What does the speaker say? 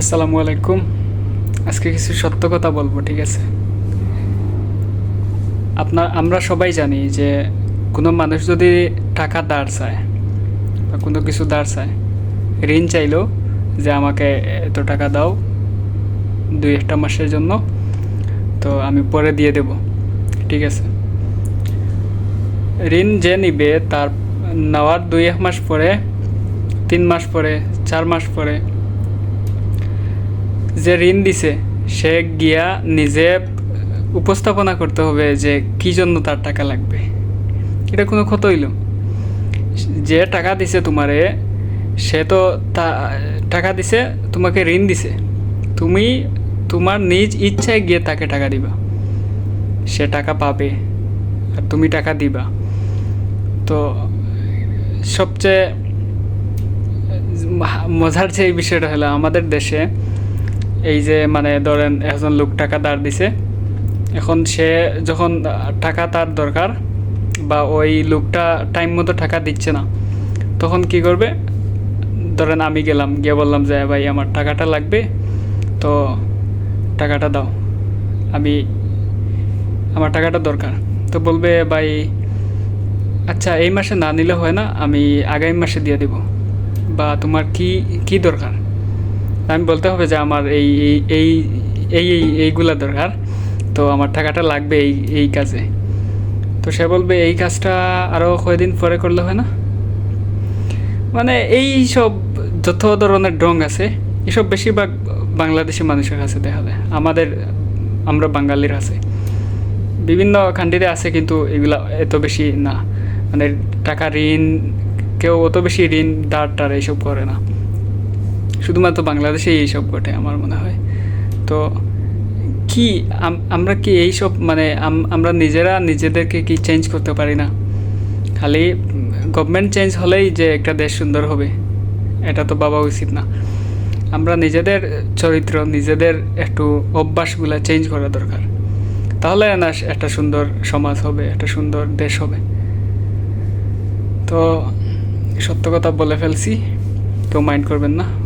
আসসালামু আলাইকুম। আজকে কিছু সত্য কথা বলব, ঠিক আছে? আপনার আমরা সবাই জানি যে কোনো মানুষ যদি টাকা দাঁড় চায় বা কোনো কিছু দাঁড় চায়, ঋণ চাইলো যে আমাকে এত টাকা দাও দুই একটা মাসের জন্য, তো আমি পরে দিয়ে দেব, ঠিক আছে? ঋণ যে নিবে তার নেওয়ার দুই এক মাস পরে, তিন মাস পরে, চার মাস পরে যে ঋণ দিছে, সে গিয়া নিজে উপস্থাপনা করতে হবে যে কি জন্য তার টাকা লাগবে। এটা কোনো ক্ষত হইল যে টাকা দিছে তোমারে, সে তো তা, টাকা দিছে, তোমাকে ঋণ দিছে। তুমি তোমার নিজ ইচ্ছায় গিয়ে তাকে টাকা দিবা। সে টাকা পাবে আর তুমি টাকা দিবা। তো সবচেয়ে মজার যে বিষয়টা হলো আমাদের দেশে এই যে মানে ধরেন একজন লোক টাকা ধার দিছে, এখন সে যখন টাকা তার দরকার বা ওই লোকটা টাইম মতো টাকা দিচ্ছে না, তখন কি করবে? ধরেন আমি গেলাম, গিয়ে বললাম যে ভাই, আমার টাকাটা লাগবে, তো টাকাটা দাও, আমি, আমার টাকাটা দরকার। তো বলবে, ভাই আচ্ছা এই মাসে না নিলে হয় না, আমি আগামী মাসে দিয়ে দেব, বা তোমার কি কি দরকার? আমি বলতে হবে যে আমার এই এই এই এই এই, এইগুলা দরকার। তো আমার টাকাটা লাগবে এই এই কাজে। তো সে বলবে, এই কাজটা আরও কয়দিন পরে করলে হয় না? মানে এই সব যত ধরনের ডং আছে, এসব বেশিরভাগ বাংলাদেশি মানুষের কাছে দেখা যায়। আমাদের, আমরা বাঙালির আছে বিভিন্ন কান্ট্রিতে আছে কিন্তু এগুলা এত বেশি না। মানে টাকা ঋণ, কেউ অত বেশি ঋণ দাঁড় টার এইসব করে না। শুধুমাত্র বাংলাদেশে এইসব ঘটে আমার মনে হয়। তো কি আম- আমরা কি এইসব মানে আম- আমরা নিজেরা নিজেদেরকে কি চেঞ্জ করতে পারি না? খালি গভর্নমেন্ট চেঞ্জ হলেই যে একটা দেশ সুন্দর হবে, এটা তো ভাবা উচিত না। আমরা নিজেদের চরিত্র, নিজেদের একটু অভ্যাসগুলো চেঞ্জ করা দরকার। তাহলে না একটা সুন্দর সমাজ হবে, একটা সুন্দর দেশ হবে। তো সত্য কথা বলে ফেলছি, কেউ মাইন্ড করবেন না।